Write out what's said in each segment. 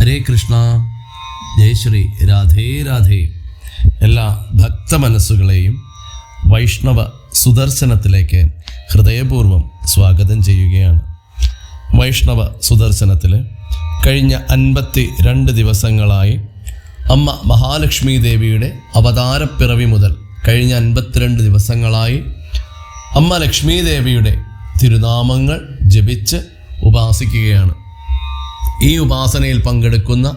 ഹരേ കൃഷ്ണ ജയശ്രീ രാധേ രാധേ. എല്ലാ ഭക്ത മനസ്സുകളെയും വൈഷ്ണവ സുദർശനത്തിലേക്ക് ഹൃദയപൂർവം സ്വാഗതം ചെയ്യുകയാണ്. വൈഷ്ണവ സുദർശനത്തിൽ കഴിഞ്ഞ അൻപത്തി രണ്ട് ദിവസങ്ങളായി അമ്മ മഹാലക്ഷ്മി ദേവിയുടെ അവതാരപ്പിറവി മുതൽ കഴിഞ്ഞ അൻപത്തിരണ്ട് ദിവസങ്ങളായി അമ്മ ലക്ഷ്മി ദേവിയുടെ തിരുനാമങ്ങൾ ജപിച്ച് ഉപാസിക്കുകയാണ്. ഈ ഉപാസനയിൽ പങ്കെടുക്കുന്ന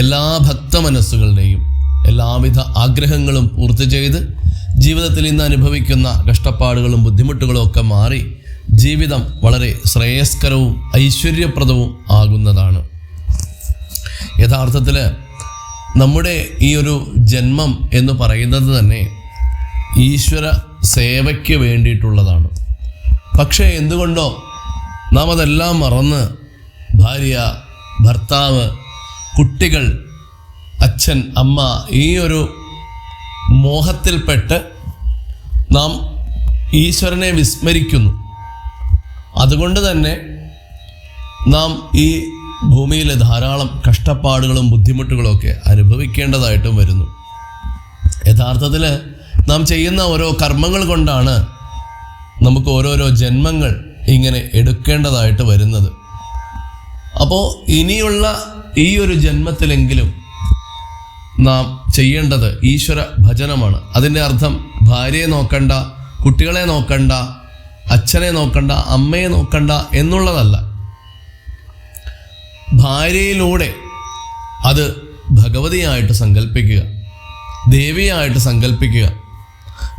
എല്ലാ ഭക്തമനസ്സുകളുടെയും എല്ലാവിധ ആഗ്രഹങ്ങളും പൂർത്തി ചെയ്ത് ജീവിതത്തിൽ ഇന്ന് അനുഭവിക്കുന്ന കഷ്ടപ്പാടുകളും ബുദ്ധിമുട്ടുകളും ഒക്കെ മാറി ജീവിതം വളരെ ശ്രേയസ്കരവും ഐശ്വര്യപ്രദവും ആകുന്നതാണ്. യഥാർത്ഥത്തിൽ നമ്മുടെ ഈ ഒരു ജന്മം എന്ന് പറയുന്നത് തന്നെ ഈശ്വര സേവയ്ക്ക് വേണ്ടിയിട്ടുള്ളതാണ്. പക്ഷേ എന്തുകൊണ്ടോ നാം അതെല്ലാം മറന്ന് ഭാര്യ ഭർത്താവ് കുട്ടികൾ അച്ഛൻ അമ്മ ഈ ഒരു മോഹത്തിൽപ്പെട്ട് നാം ഈശ്വരനെ വിസ്മരിക്കുന്നു. അതുകൊണ്ട് തന്നെ നാം ഈ ഭൂമിയിൽ ധാരാളം കഷ്ടപ്പാടുകളും ബുദ്ധിമുട്ടുകളൊക്കെ അനുഭവിക്കേണ്ടതായിട്ടും വരുന്നു. യഥാർത്ഥത്തിൽ നാം ചെയ്യുന്ന ഓരോ കർമ്മങ്ങൾ കൊണ്ടാണ് നമുക്ക് ഓരോരോ ജന്മങ്ങൾ ഇങ്ങനെ എടുക്കേണ്ടതായിട്ട് വരുന്നത്. അപ്പോൾ ഇനിയുള്ള ഈ ഒരു ജന്മത്തിലെങ്കിലും നാം ചെയ്യേണ്ടത് ഈശ്വര ഭജനമാണ്. അതിന്റെ അർത്ഥം ഭാര്യയെ നോക്കണ്ട കുട്ടികളെ നോക്കണ്ട അച്ഛനെ നോക്കണ്ട അമ്മയെ നോക്കണ്ട എന്നുള്ളതല്ല. ഭാര്യയിലൂടെ അത് ഭഗവതിയായിട്ട് സങ്കല്പിക്കുക ദേവിയായിട്ട് സങ്കല്പിക്കുക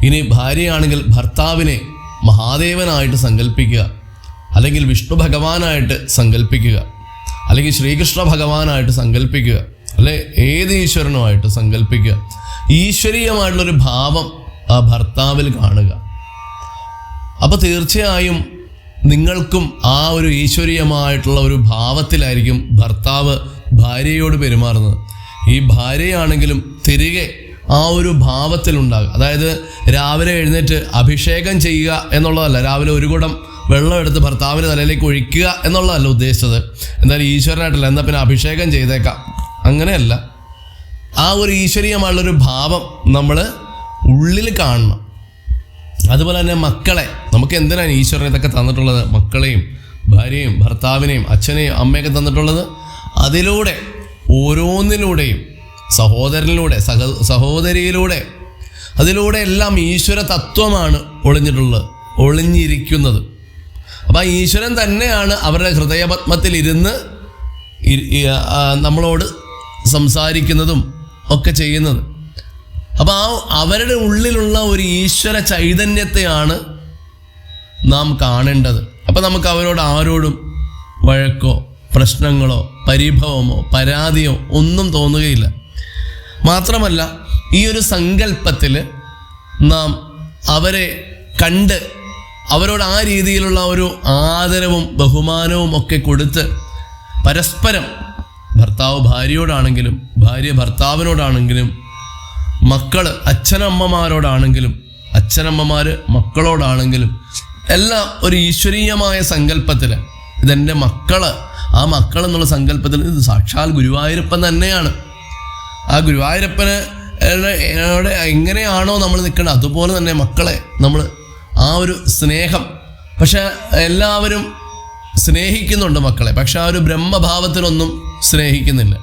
ഇനി ഭാര്യയാണെങ്കിൽ ഭർത്താവിനെ മഹാദേവനായിട്ട് സങ്കല്പിക്കുക അല്ലെങ്കിൽ വിഷ്ണു ഭഗവാനായിട്ട് സങ്കല്പിക്കുക അല്ലെങ്കിൽ ശ്രീകൃഷ്ണ ഭഗവാനായിട്ട് സങ്കല്പിക്കുക അല്ലെ? ഏത് ഈശ്വരനുമായിട്ട് സങ്കല്പിക്കുക ഈശ്വരീയമായിട്ടുള്ളൊരു ഭാവം ആ ഭർത്താവിൽ കാണുക. അപ്പോൾ തീർച്ചയായും നിങ്ങൾക്കും ആ ഒരു ഈശ്വരീയമായിട്ടുള്ള ഒരു ഭാവത്തിലായിരിക്കും ഭർത്താവ് ഭാര്യയോട് പെരുമാറുന്നത്. ഈ ഭാര്യയാണെങ്കിലും തിരികെ ആ ഒരു ഭാവത്തിലുണ്ടാകുക. അതായത് രാവിലെ എഴുന്നേറ്റ് അഭിഷേകം ചെയ്യുക എന്നുള്ളതല്ല രാവിലെ ഒരു കുടം വെള്ളം എടുത്ത് ഭർത്താവിന്റെ തലയിലേക്ക് ഒഴിക്കുക എന്നുള്ളതല്ല ഉദ്ദേശിച്ചത്. എന്തായാലും ഈശ്വരനായിട്ടല്ല എന്നാൽ പിന്നെ അഭിഷേകം ചെയ്തേക്കാം. അങ്ങനെയല്ല. ആ ഒരു ഈശ്വരീയമായുള്ളൊരു ഭാവം നമ്മൾ ഉള്ളിൽ കാണണം. അതുപോലെ തന്നെ മക്കളെ നമുക്ക് എന്തിനാണ് ഈശ്വരൻ ഇതൊക്കെ തന്നിട്ടുള്ളത്? മക്കളെയും ഭാര്യയും ഭർത്താവിനെയും അച്ഛനെയും അമ്മയൊക്കെ തന്നിട്ടുള്ളത്? അതിലൂടെ ഓരോന്നിലൂടെയും സഹോദരനിലൂടെ സഹ സഹോദരിയിലൂടെ അതിലൂടെ എല്ലാം ഈശ്വര തത്വമാണ് ഒളിഞ്ഞിട്ടുള്ളത് ഒളിഞ്ഞിരിക്കുന്നത്. അപ്പം ആ ഈശ്വരൻ തന്നെയാണ് അവരുടെ ഹൃദയപത്മത്തിൽ ഇരുന്ന് നമ്മളോട് സംസാരിക്കുന്നതും ഒക്കെ ചെയ്യുന്നത്. അപ്പോൾ ആ അവരുടെ ഉള്ളിലുള്ള ഒരു ഈശ്വര ചൈതന്യത്തെയാണ് നാം കാണേണ്ടത്. അപ്പം നമുക്ക് അവരോട് ആരോടും വഴക്കോ പ്രശ്നങ്ങളോ പരിഭവമോ പരാതിയോ ഒന്നും തോന്നുകയില്ല. മാത്രമല്ല ഈ ഒരു സങ്കല്പത്തിൽ നാം അവരെ കണ്ട് അവരോട് ആ രീതിയിലുള്ള ഒരു ആദരവും ബഹുമാനവും ഒക്കെ കൊടുത്ത് പരസ്പരം ഭർത്താവ് ഭാര്യയോടാണെങ്കിലും ഭാര്യ ഭർത്താവിനോടാണെങ്കിലും മക്കൾ അച്ഛനമ്മമാരോടാണെങ്കിലും അച്ഛനമ്മമാർ മക്കളോടാണെങ്കിലും എല്ലാം ഒരു ഈശ്വരീയമായ സങ്കല്പത്തിൽ ഇതെന്റെ മക്കൾ ആ മക്കൾ എന്നുള്ള സങ്കല്പത്തിൽ ഇത് സാക്ഷാൽ ഗുരുവായൂരപ്പൻ തന്നെയാണ്. ആ ഗുരുവായൂരപ്പന് എങ്ങനെയാണോ നമ്മൾ നിൽക്കേണ്ടത് അതുപോലെ തന്നെ മക്കളെ നമ്മൾ ആ ഒരു സ്നേഹം. പക്ഷെ എല്ലാവരും സ്നേഹിക്കുന്നുണ്ട് മക്കളെ. പക്ഷെ ആ ഒരു ബ്രഹ്മഭാവത്തിലൊന്നും സ്നേഹിക്കുന്നില്ല.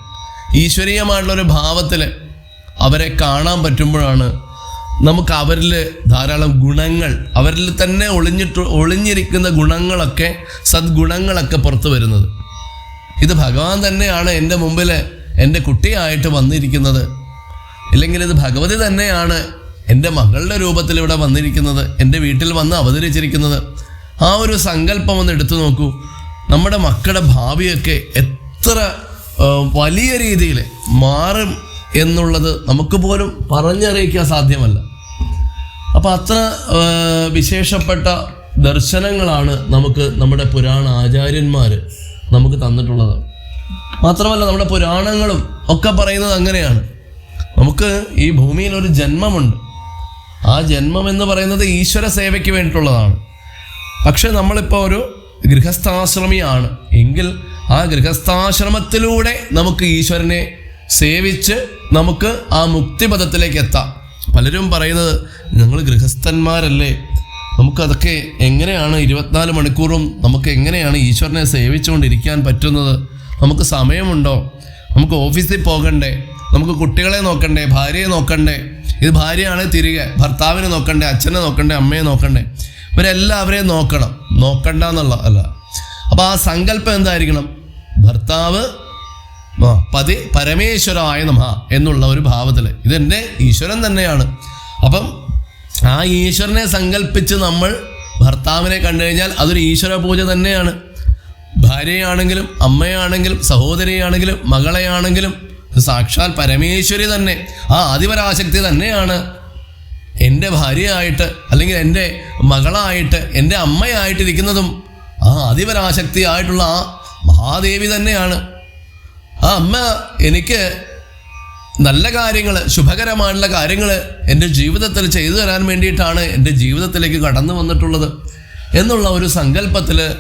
ഈശ്വരീയമായിട്ടുള്ളൊരു ഭാവത്തിൽ അവരെ കാണാൻ പറ്റുമ്പോഴാണ് നമുക്ക് അവരിൽ ധാരാളം ഗുണങ്ങൾ അവരിൽ തന്നെ ഒളിഞ്ഞിട്ട് ഒളിഞ്ഞിരിക്കുന്ന ഗുണങ്ങളൊക്കെ സദ്ഗുണങ്ങളൊക്കെ പുറത്തു വരുന്നത്. ഇത് ഭഗവാൻ തന്നെയാണ് എന്റെ മുമ്പിൽ എന്റെ കുട്ടിയായിട്ട് വന്നിരിക്കുന്നത്. ഇല്ലെങ്കിൽ ഇത് ഭഗവതി തന്നെയാണ് എന്റെ മകളുടെ രൂപത്തിൽ ഇവിടെ വന്നിരിക്കുന്നത് എന്റെ വീട്ടിൽ വന്ന് അവതരിച്ചിരിക്കുന്നത്. ആ ഒരു സങ്കല്പം ഒന്ന് എടുത്തു നോക്കൂ. നമ്മുടെ മക്കളുടെ ഭാവിയൊക്കെ എത്ര വലിയ രീതിയിൽ മാറും എന്നുള്ളത് നമുക്ക് പോലും പറഞ്ഞറിയിക്കാൻ സാധ്യമല്ല. അപ്പം അത്ര വിശേഷപ്പെട്ട ദർശനങ്ങളാണ് നമുക്ക് നമ്മുടെ പുരാണ ആചാര്യന്മാർ നമുക്ക് തന്നിട്ടുള്ളത്. മാത്രമല്ല നമ്മുടെ പുരാണങ്ങളും ഒക്കെ പറയുന്നത് അങ്ങനെയാണ്. നമുക്ക് ഈ ഭൂമിയിൽ ഒരു ജന്മമുണ്ട്. ആ ജന്മം എന്ന് പറയുന്നത് ഈശ്വര സേവയ്ക്ക് വേണ്ടിയിട്ടുള്ളതാണ്. പക്ഷെ നമ്മളിപ്പോൾ ഒരു ഗൃഹസ്ഥാശ്രമിയാണ്. എങ്കിൽ ആ ഗൃഹസ്ഥാശ്രമത്തിലൂടെ നമുക്ക് ഈശ്വരനെ സേവിച്ച് നമുക്ക് ആ മുക്തിപഥത്തിലേക്ക് എത്താം. പലരും പറയുന്നത് ഞങ്ങൾ ഗൃഹസ്ഥന്മാരല്ലേ? നമുക്കതൊക്കെ എങ്ങനെയാണ് ഇരുപത്തിനാല് മണിക്കൂറും നമുക്ക് എങ്ങനെയാണ് ഈശ്വരനെ സേവിച്ചുകൊണ്ടിരിക്കാൻ പറ്റുന്നത്? നമുക്ക് സമയമുണ്ടോ? നമുക്ക് ഓഫീസിൽ പോകണ്ടേ? നമുക്ക് കുട്ടികളെ നോക്കണ്ടേ? ഭാര്യയെ നോക്കണ്ടേ? ഇത് ഭാര്യയാണ് തിരികെ. ഭർത്താവിനെ നോക്കണ്ടേ അച്ഛനെ നോക്കണ്ടേ അമ്മയെ നോക്കണ്ടേ. ഇവരെല്ലാവരെയും നോക്കണം. നോക്കണ്ട എന്നുള്ള അല്ല. അപ്പോൾ ആ സങ്കല്പം എന്തായിരിക്കണം? ഭർത്താവ് പതി പരമേശ്വരായ നമ എന്നുള്ള ഒരു ഭാവത്തിൽ ഇതെന്റെ ഈശ്വരൻ തന്നെയാണ്. അപ്പം ആ ഈശ്വരനെ സങ്കല്പിച്ച് നമ്മൾ ഭർത്താവിനെ കണ്ടു കഴിഞ്ഞാൽ അതൊരു ഈശ്വര പൂജ തന്നെയാണ്. ഭാര്യയാണെങ്കിലും അമ്മയാണെങ്കിലും സഹോദരിയാണെങ്കിലും മകളെയാണെങ്കിലും സാക്ഷാൽ പരമേശ്വരി തന്നെ. ആ ആദിപരാശക്തി തന്നെയാണ്. എന്റെ ഭാര്യയായിട്ട് അല്ലെങ്കിൽ എന്റെ മകളായിട്ട് എന്റെ അമ്മയായിട്ടിരിക്കുന്നതും ആ ആദിപരാശക്തി ആയിട്ടുള്ള ആ മഹാദേവി തന്നെയാണ്. ആ അമ്മ എനിക്ക് നല്ല കാര്യങ്ങൾ ശുഭകരമായിട്ടുള്ള കാര്യങ്ങൾ എന്റെ ജീവിതത്തിൽ ചെയ്തു തരാൻ വേണ്ടിയിട്ടാണ് എന്റെ ജീവിതത്തിലേക്ക് കടന്നു വന്നിട്ടുള്ളത്. എന്നുള്ള ഒരു സങ്കല്പത്തിൽ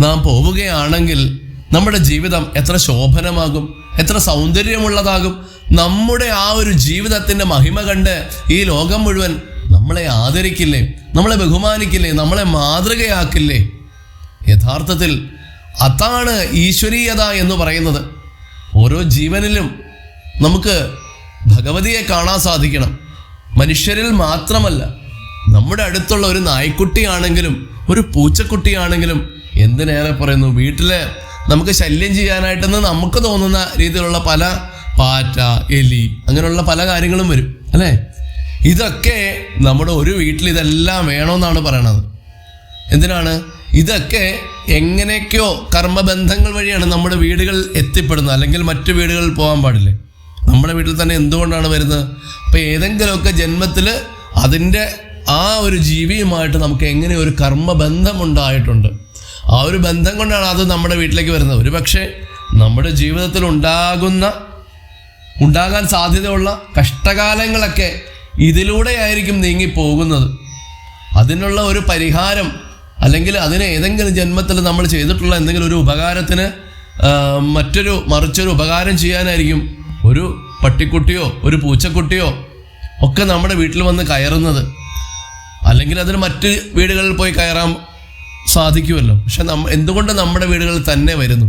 നാം പോവുകയാണെങ്കിൽ നമ്മുടെ ജീവിതം എത്ര ശോഭനമാകും. എത്ര സൗന്ദര്യമുള്ളതാകും. നമ്മുടെ ആ ഒരു ജീവിതത്തിന്റെ മഹിമ കണ്ട് ഈ ലോകം മുഴുവൻ നമ്മളെ ആദരിക്കില്ലേ? നമ്മളെ ബഹുമാനിക്കില്ലേ? നമ്മളെ മാതൃകയാക്കില്ലേ? യഥാർത്ഥത്തിൽ അതാണ് ഈശ്വരീയത എന്ന് പറയുന്നത്. ഓരോ ജീവനിലും നമുക്ക് ഭഗവതിയെ കാണാൻ സാധിക്കണം. മനുഷ്യരിൽ മാത്രമല്ല നമ്മുടെ അടുത്തുള്ള ഒരു നായ്ക്കുട്ടിയാണെങ്കിലും ഒരു പൂച്ചക്കുട്ടിയാണെങ്കിലും എന്തിനേറെ പറയുന്നു? വീട്ടിൽ നമുക്ക് ശല്യം ചെയ്യാനായിട്ടെന്ന് നമുക്ക് തോന്നുന്ന രീതിയിലുള്ള പല പാറ്റ എലി അങ്ങനെയുള്ള പല കാര്യങ്ങളും വരും അല്ലേ? ഇതൊക്കെ നമ്മുടെ ഒരു വീട്ടിൽ ഇതെല്ലാം വേണമെന്നാണ് പറയണത്. എന്തിനാണ്? ഇതൊക്കെ എങ്ങനെയൊക്കെയോ കർമ്മബന്ധങ്ങൾ വഴിയാണ് നമ്മുടെ വീടുകൾ എത്തിപ്പെടുന്നത് അല്ലെങ്കിൽ മറ്റു വീടുകളിൽ പോകാൻ പാടില്ലേ. നമ്മുടെ വീട്ടിൽ തന്നെ എന്തുകൊണ്ടാണ് വരുന്നത്? അപ്പം ഏതെങ്കിലുമൊക്കെ ജന്മത്തിൽ അതിന്റെ ആ ഒരു ജീവിയുമായിട്ട് നമുക്ക് എങ്ങനെ ഒരു കർമ്മബന്ധം ഉണ്ടായിട്ടുണ്ട്? ആ ഒരു ബന്ധം കൊണ്ടാണ് അത് നമ്മുടെ വീട്ടിലേക്ക് വരുന്നത്. ഒരു പക്ഷേ നമ്മുടെ ജീവിതത്തിൽ ഉണ്ടാകുന്ന ഉണ്ടാകാൻ സാധ്യതയുള്ള കഷ്ടകാലങ്ങളൊക്കെ ഇതിലൂടെയായിരിക്കും നീങ്ങി പോകുന്നത്. അതിനുള്ള ഒരു പരിഹാരം അല്ലെങ്കിൽ അതിന് ഏതെങ്കിലും ജന്മത്തിൽ നമ്മൾ ചെയ്തിട്ടുള്ള എന്തെങ്കിലും ഒരു ഉപകാരത്തിന് മറ്റൊരു മറിച്ചൊരു ഉപകാരം ചെയ്യാനായിരിക്കും ഒരു പട്ടിക്കുട്ടിയോ ഒരു പൂച്ചക്കുട്ടിയോ ഒക്കെ നമ്മുടെ വീട്ടിൽ വന്ന് കയറുന്നത്. അല്ലെങ്കിൽ അതിന് മറ്റ് വീടുകളിൽ പോയി കയറാൻ സാധിക്കുമല്ലോ. പക്ഷെ നമ്മ എന്തുകൊണ്ട് നമ്മുടെ വീടുകളിൽ തന്നെ വരുന്നു?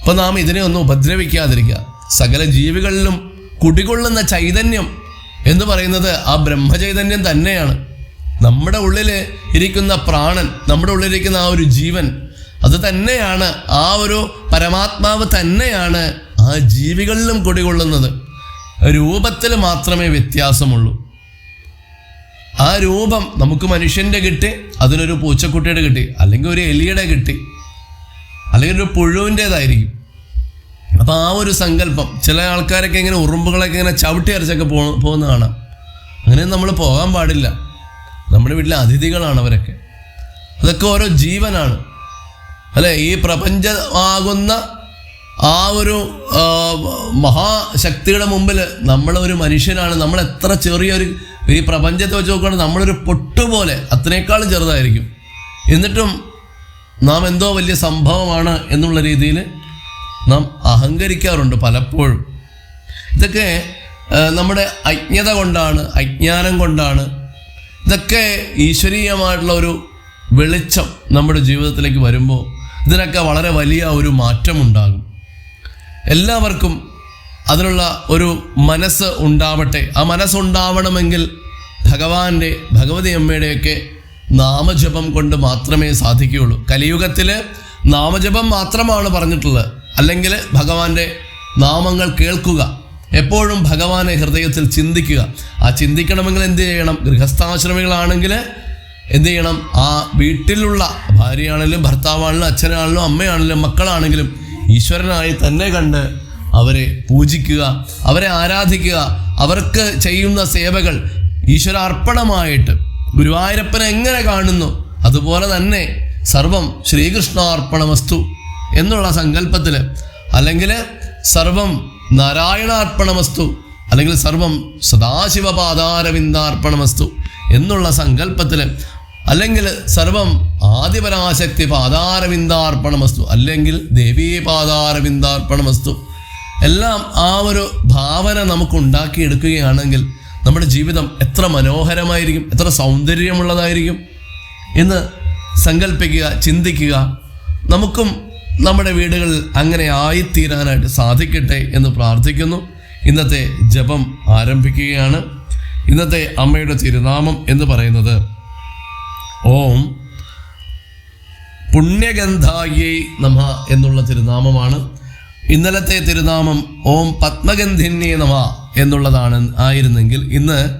അപ്പോൾ നാം ഇതിനെ ഒന്നും ഉപദ്രവിക്കാതിരിക്കുക. സകല ജീവികളിലും കുടികൊള്ളുന്ന ചൈതന്യം എന്ന് പറയുന്നത് ആ ബ്രഹ്മചൈതന്യം തന്നെയാണ്. നമ്മുടെ ഉള്ളിൽ ഇരിക്കുന്ന പ്രാണൻ നമ്മുടെ ഉള്ളിലിരിക്കുന്ന ആ ഒരു ജീവൻ അത് തന്നെയാണ് ആ ഒരു പരമാത്മാവ് തന്നെയാണ് ആ ജീവികളിലും കുടികൊള്ളുന്നത്. രൂപത്തിൽ മാത്രമേ വ്യത്യാസമുള്ളൂ. ആ രൂപം നമുക്ക് മനുഷ്യന്റെ കിട്ടി അതിനൊരു പൂച്ചക്കുട്ടിയുടെ കിട്ടി അല്ലെങ്കിൽ ഒരു എലിയുടെ കിട്ടി അല്ലെങ്കിൽ ഒരു പുഴുവിന്റെതായിരിക്കും അപ്പോൾ ആ ഒരു സങ്കല്പം ചില ആൾക്കാരൊക്കെ ഇങ്ങനെ ഉറുമ്പുകളൊക്കെ ഇങ്ങനെ ചവിട്ടി അരച്ചൊക്കെ പോ പോകുന്ന കാണാം. അങ്ങനെ നമ്മൾ പോകാൻ പാടില്ല. നമ്മുടെ വീട്ടിലെ അതിഥികളാണ് അവരൊക്കെ. അതൊക്കെ ഓരോ ജീവനാണ്. അല്ലെ? ഈ പ്രപഞ്ചമാകുന്ന ആ ഒരു മഹാശക്തിയുടെ മുമ്പിൽ നമ്മളൊരു മനുഷ്യനാണ്. നമ്മൾ എത്ര ചെറിയൊരു ഈ പ്രപഞ്ചത്തെ വെച്ച് നോക്കുകയാണെങ്കിൽ നമ്മളൊരു പൊട്ടുപോലെ അത്രേക്കാളും ചെറുതായിരിക്കും. എന്നിട്ടും നാം എന്തോ വലിയ സംഭവമാണ് എന്നുള്ള രീതിയിൽ നാം അഹങ്കരിക്കാറുണ്ട് പലപ്പോഴും. ഇതൊക്കെ നമ്മുടെ അജ്ഞത കൊണ്ടാണ് അജ്ഞാനം കൊണ്ടാണ്. ഇതൊക്കെ ഈശ്വരീയമായിട്ടുള്ള ഒരു വെളിച്ചം നമ്മുടെ ജീവിതത്തിലേക്ക് വരുമ്പോൾ ഇതിനൊക്കെ വളരെ വലിയ ഒരു മാറ്റമുണ്ടാകും. എല്ലാവർക്കും അതിനുള്ള ഒരു മനസ്സ് ഉണ്ടാവട്ടെ. ആ മനസ്സുണ്ടാവണമെങ്കിൽ ഭഗവാന്റെ ഭഗവതി അമ്മയുടെയൊക്കെ നാമജപം കൊണ്ട് മാത്രമേ സാധിക്കുകയുള്ളൂ. കലിയുഗത്തിൽ നാമജപം മാത്രമാണ് പറഞ്ഞിട്ടുള്ളത്. അല്ലെങ്കിൽ ഭഗവാന്റെ നാമങ്ങൾ കേൾക്കുക. എപ്പോഴും ഭഗവാനെ ഹൃദയത്തിൽ ചിന്തിക്കുക. ആ ചിന്തിക്കണമെങ്കിൽ എന്ത് ചെയ്യണം? ഗൃഹസ്ഥാശ്രമികളാണെങ്കിൽ എന്ത് ചെയ്യണം? ആ വീട്ടിലുള്ള ഭാര്യയാണെങ്കിലും ഭർത്താവാണെങ്കിലും അച്ഛനാണെങ്കിലും അമ്മയാണെങ്കിലും മക്കളാണെങ്കിലും ഈശ്വരനായി തന്നെ കണ്ട് അവരെ പൂജിക്കുക അവരെ ആരാധിക്കുക അവർക്ക് ചെയ്യുന്ന സേവകൾ ഈശ്വരാർപ്പണമായിട്ട് ഗുരുവായൂരപ്പനെ എങ്ങനെ കാണുന്നു? അതുപോലെ തന്നെ സർവം ശ്രീകൃഷ്ണാർപ്പണമസ്തു എന്നുള്ള സങ്കല്പത്തിൽ അല്ലെങ്കിൽ സർവം നാരായണാർപ്പണമസ്തു അല്ലെങ്കിൽ സർവം സദാശിവപാദാരവിന്ദാർപ്പണമസ്തു എന്നുള്ള സങ്കല്പത്തിൽ അല്ലെങ്കിൽ സർവം ആദിപരാശക്തി പാദാരവിന്ദാർപ്പണമസ്തു അല്ലെങ്കിൽ ദേവീ പാതാരവിന്ദാർപ്പണമസ്തു എല്ലാം ആ ഒരു ഭാവന നമുക്ക് ഉണ്ടാക്കിയെടുക്കുകയാണെങ്കിൽ നമ്മുടെ ജീവിതം എത്ര മനോഹരമായിരിക്കും എത്ര സൗന്ദര്യമുള്ളതായിരിക്കും എന്ന് സങ്കല്പിക്കുക ചിന്തിക്കുക. നമുക്കും നമ്മുടെ വീടുകളിൽ അങ്ങനെ ആയിത്തീരാനായിട്ട് സാധിക്കട്ടെ എന്ന് പ്രാർത്ഥിക്കുന്നു. ഇന്നത്തെ ജപം ആരംഭിക്കുകയാണ്. ഇന്നത്തെ അമ്മയുടെ തിരുനാമം എന്ന് പറയുന്നത് ഓം പുണ്യഗന്ധായി നമ എന്നുള്ള തിരുനാമമാണ്. ഇന്നലത്തെ തിരുനാമം ഓം പത്മഗന്ധിന്യേ നമ എന്നുള്ളതാണ് ആയിരുന്നെങ്കിൽ ഇന്ന്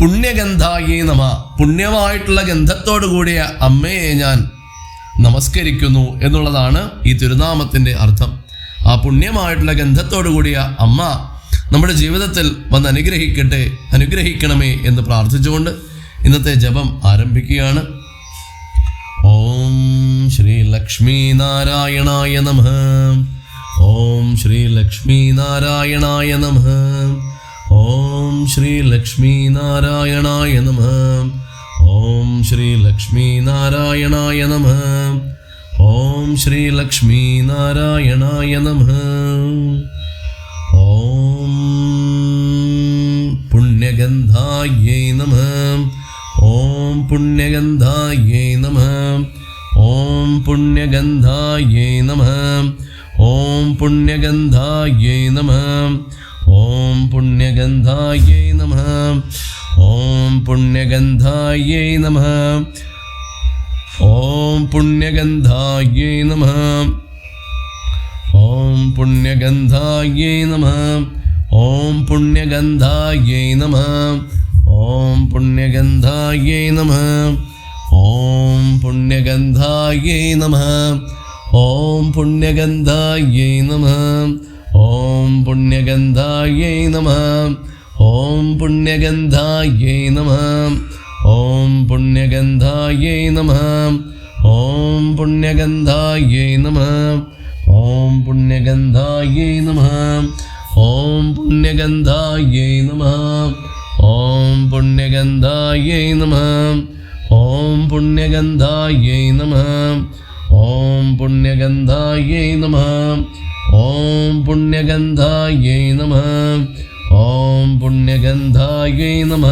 പുണ്യഗന്ധായേ നമ. പുണ്യമായിട്ടുള്ള ഗന്ധത്തോടു കൂടിയ അമ്മയെ ഞാൻ നമസ്കരിക്കുന്നു എന്നുള്ളതാണ് ഈ തിരുനാമത്തിന്റെ അർത്ഥം. ആ പുണ്യമായിട്ടുള്ള ഗന്ധത്തോടു കൂടിയ അമ്മ നമ്മുടെ ജീവിതത്തിൽ വന്ന് അനുഗ്രഹിക്കട്ടെ അനുഗ്രഹിക്കണമേ എന്ന് പ്രാർത്ഥിച്ചുകൊണ്ട് ഇന്നത്തെ ജപം ആരംഭിക്കുകയാണ്. ഓം ശ്രീ ലക്ഷ്മീനാരായണായ നമ. ഓം ശ്രീ ലക്ഷ്മീ നാരായണായ നമ. ഓം ശ്രീ ലക്ഷ്മീ നാരായണായ നമ. ഓം ശ്രീ ലക്ഷ്മീ നാരായണായ നമ. ഓം ശ്രീ ലക്ഷ്മീ നാരായണായ നമ. ഓം പുണ്യഗന്ധായേ നമ. ഓം പുണ്യഗന്ധായേ നമ. ഓം പുണ്യഗന്ധായേ നമ. ഓം പുണ്യഗന്ധായൈ നമ. ഓം പുണ്യഗന്ധായൈ നമ. ഓം പുണ്യഗന്ധായൈ നമ. ഓം പുണ്യഗന്ധായൈ നമ. ഓം പുണ്യഗന്ധായൈ നമ. ഓം പുണ്യഗന്ധായൈ നമ. ഓം പുണ്യഗന്ധായൈ നമ. ഓം പുണ്യഗന്ധായൈ നമ. ഓം പുണ്യഗന്ധായേ നമ. ഓം പുണ്യഗന്ധായേ നമ. ഓം പുണ്യഗന്ധായേ നമ. ഓം പുണ്യഗന്ധായേ നമ. ഓം പുണ്യഗന്ധായേ നമ. ഓം പുണ്യഗന്ധായേ നമ. ഓം പുണ്യഗന്ധായേ നമ. ഓം പുണ്യഗന്ധായേ നമ. ഓം പുണ്യഗന്ധായേ നമ. ഓം പുണ്യഗന്ധായൈ നമ. ഓം പുണ്യഗന്ധായൈ നമ. ഓം പുണ്യഗന്ധായൈ നമ.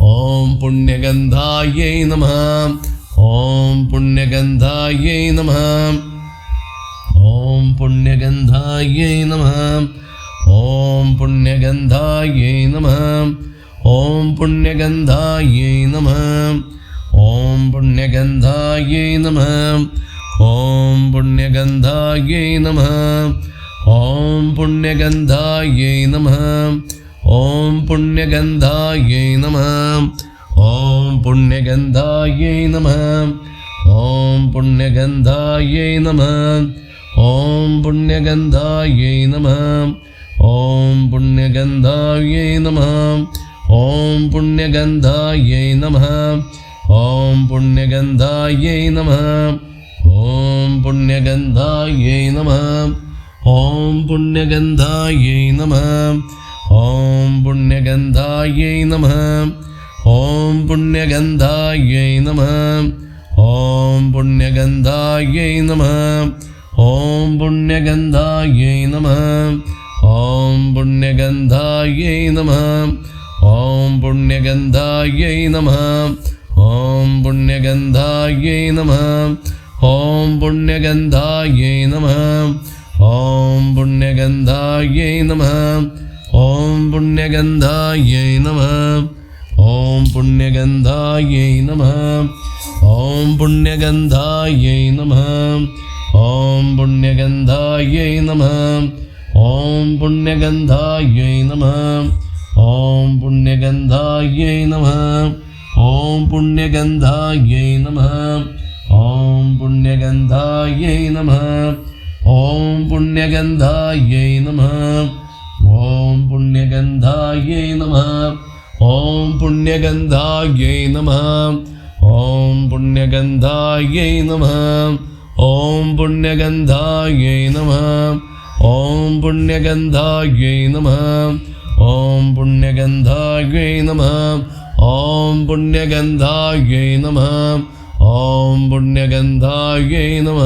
ഓം പുണ്യഗന്ധായൈ നമ. ഓം പുണ്യഗന്ധായൈ നമ. ഓം പുണ്യഗന്ധായൈ നമ. ഓം പുണ്യഗന്ധായൈ നമ. ഓം പുണ്യഗന്ധായേ നമ. ഓം പുണ്യഗന്ധായേ നമ. ഓം പുണ്യഗന്ധായേ നമ. ഓം പുണ്യഗന്ധായേ നമ. ഓം പുണ്യഗന്ധായേ നമ. ഓം പുണ്യഗന്ധായേ നമ. ഓം പുണ്യഗന്ധായേ നമ. ഓം പുണ്യഗന്ധായേ നമ. ഓം പുണ്യഗന്ധായേ നമ. ഓം പുണ്യഗന്ധായേ നമ. ഓം പുണ്യഗന്ധായേ നമ ഓം പുണ്യഗന്ധായേ നമ ഓം പുണ്യഗന്ധായേ നമ ഓം പുണ്യഗന്ധായേ നമ ഓം പുണ്യഗന്ധായേ നമ ഓം പുണ്യഗന്ധായേ നമ ഓം പുണ്യഗന്ധായേ നമ ഓം പുണ്യഗന്ധായേ നമ ഓം പുണ്യഗന്ധായേ നമ ഓം പുണ്യഗന്ധായേ നമ ഓം പുണ്യഗന്ധായേ നമ ഓം പുണ്യഗന്ധായേ നമ ഓം പുണ്യഗന്ധായേ നമ ഓം പുണ്യഗന്ധായേ നമ ഓം പുണ്യഗന്ധായേ നമ ഓം പുണ്യഗന്ധായേ നമ ഓം പുണ്യഗന്ധായേ നമ ഓം പുണ്യഗന്ധായേ നമ ഓം പുണ്യഗന്ധായൈ നമ. ഓം പുണ്യഗന്ധായൈ നമ. ഓം പുണ്യഗന്ധായൈ നമ. ഓം പുണ്യഗന്ധായൈ നമ. ഓം പുണ്യഗന്ധായൈ നമ. ഓം പുണ്യഗന്ധായൈ നമ. ഓം പുണ്യഗന്ധായൈ നമ. ഓം പുണ്യഗന്ധായൈ നമ. ഓം പുണ്യഗന്ധായൈ നമ. ഓം പുണ്യഗന്ധായൈ നമ ഓം പുണ്യഗന്ധായൈ നമ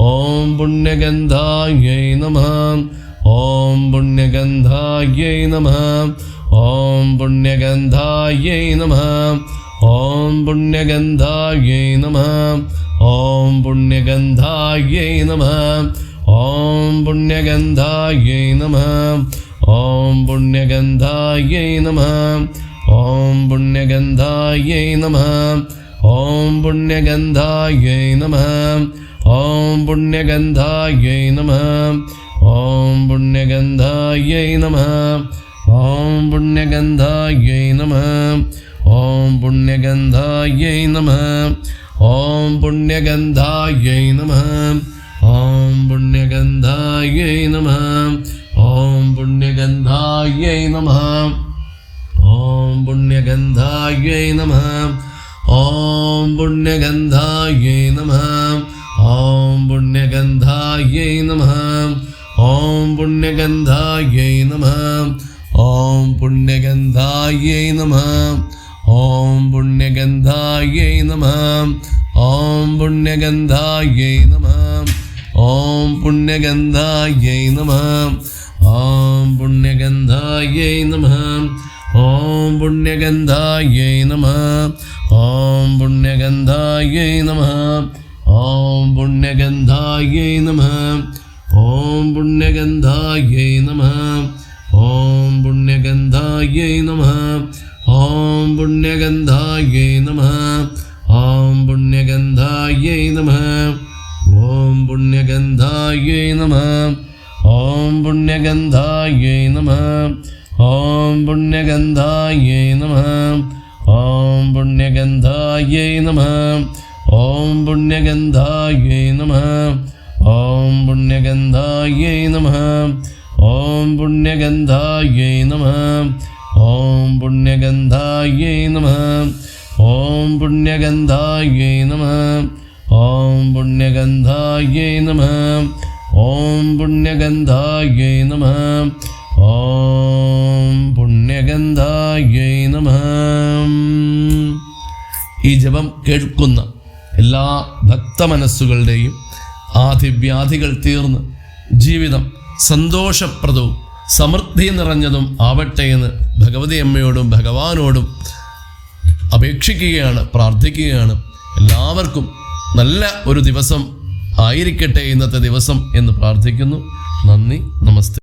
ഓം പുണ്യഗന്ധായൈ നമ ഓം പുണ്യഗന്ധായൈ നമ ഓം പുണ്യഗന്ധായൈ നമ ഓം പുണ്യഗന്ധായൈ നമ ഓം പുണ്യഗന്ധായൈ നമ ഓം പുണ്യഗന്ധായൈ നമ ഓം പുണ്യഗന്ധായൈ നമ ഓം പുണ്യഗന്ധായൈ നമ ഓം പുണ്യഗന്ധായൈ നമ ഓം പുണ്യഗന്ധായൈ നമ ഓം പുണ്യഗന്ധായൈ നമ ഓം പുണ്യഗന്ധായൈ നമ ഓം പുണ്യഗന്ധായൈ നമ ഓം പുണ്യഗന്ധായൈ നമ ഓം പുണ്യഗന്ധായൈ നമ ഓം പുണ്യഗന്ധായൈ നമ ഓം പുണ്യഗന്ധായൈ നമ ഓം പുണ്യഗന്ധായൈ നമ ഓം പുണ്യഗന്ധായൈ നമ ഓം പുണ്യഗന്ധായൈ നമ ഓം പുണ്യഗന്ധായൈ നമ ഓം പുണ്യഗന്ധായൈ നമ ഓം പുണ്യഗന്ധായൈ നമ ഓം പുണ്യഗന്ധായൈ നമ ഓം പുണ്യഗന്ധായൈ നമ ഓം പുണ്യഗന്ധായൈ നമ ഓം പുണ്യഗന്ധായൈ നമ ഓം പുണ്യഗന്ധായൈ നമ ഓം പുണ്യഗന്ധായൈ നമ ഓം പുണ്യഗന്ധായൈ നമ ഓം പുണ്യഗന്ധായൈ നമ ഓം പുണ്യഗന്ധായൈ നമ ഓം പുണ്യഗന്ധായൈ നമ ഓം പുണ്യഗന്ധായൈ നമ ഓം പുണ്യഗന്ധായൈ നമ. ഓം പുണ്യഗന്ധായൈ നമ. ഓം പുണ്യഗന്ധായൈ നമ. ഓം പുണ്യഗന്ധായൈ നമ. ഓം പുണ്യഗന്ധായൈ നമ. ഓം പുണ്യഗന്ധായൈ നമ. ഓം പുണ്യഗന്ധായൈ നമ. ഓം പുണ്യഗന്ധായൈ നമ. ഓം പുണ്യഗന്ധായൈ നമ. ഓം നമ. ഈ ജപം കേൾക്കുന്ന എല്ലാ ഭക്തമനസ്സുകളുടെയും ആദിവ്യാധികൾ തീർന്ന് ജീവിതം സന്തോഷപ്രദവും സമൃദ്ധി നിറഞ്ഞതും ആവട്ടെ എന്ന് ഭഗവതി അമ്മയോടും ഭഗവാനോടും അപേക്ഷിക്കുകയാണ് പ്രാർത്ഥിക്കുകയാണ്. എല്ലാവർക്കും നല്ല ഒരു ദിവസം ആയിരിക്കട്ടെ ഇന്നത്തെ ദിവസം എന്ന് പ്രാർത്ഥിക്കുന്നു. നന്ദി നമസ്തേ.